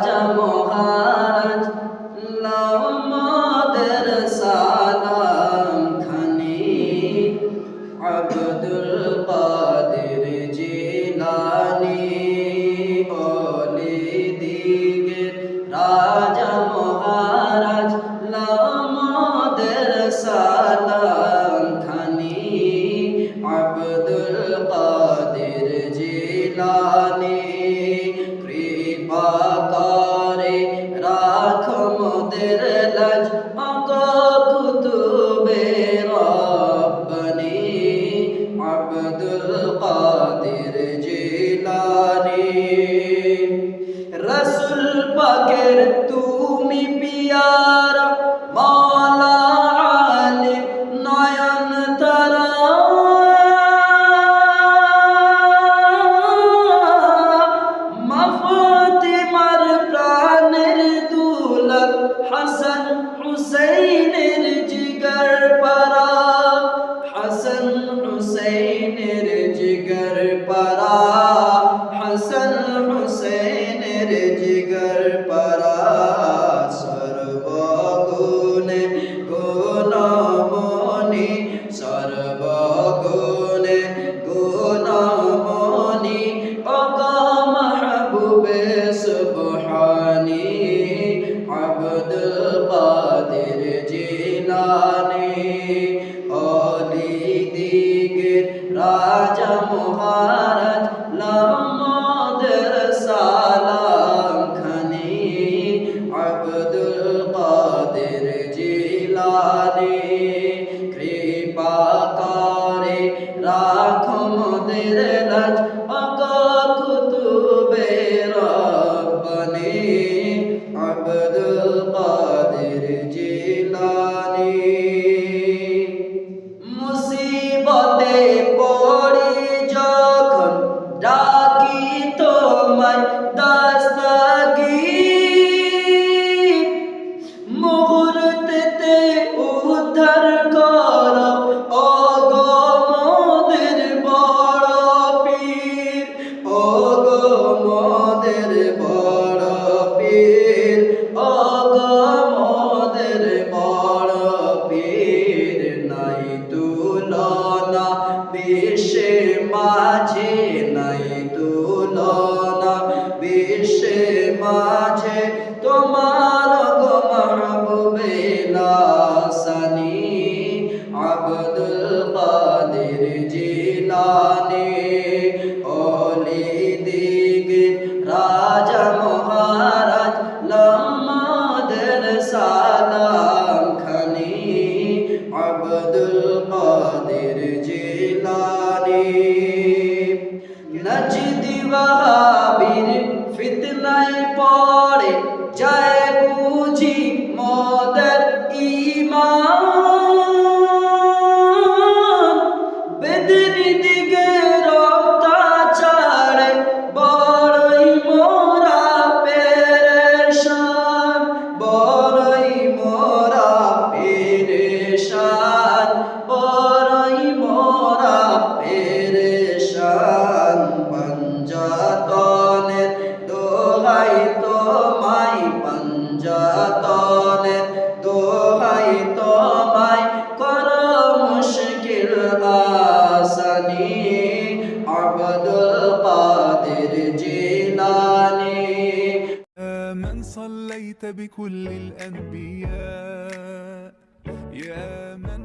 রাজা মহারাজ লামাদের সালাম খানি। আব্দুল কাদের জিলানি ওলি দিগের রাজা মহারাজ লামাদের সালাম খানি। আব্দুল কাদের জিলানি রাখো মোদের লাজ জিলানি অলি দিগের রাজা মহারাজ লামাদের সালাম খানি আব্দুল কাদের জিলানি মোদের মুসিবতে পড়ি যখন ডাকি তোমায়। বিশ্বে মাঝে নাই তুলনা। বিশ্বে মাঝে তোমার গো মাহবুবে লাসানি আব্দুল কাদের জিলানি ওলি দিগে রাজা মহারাজ, লামাদের সালাম। নজদি ওয়াহাবির ফিতনায় দোহাই তোমায় পঞ্জাতনের দোহাই তোমায় কর মুশকিল আসানি আব্দুল কাদের জিলানি يا من صليت بكل الأنبياء يا من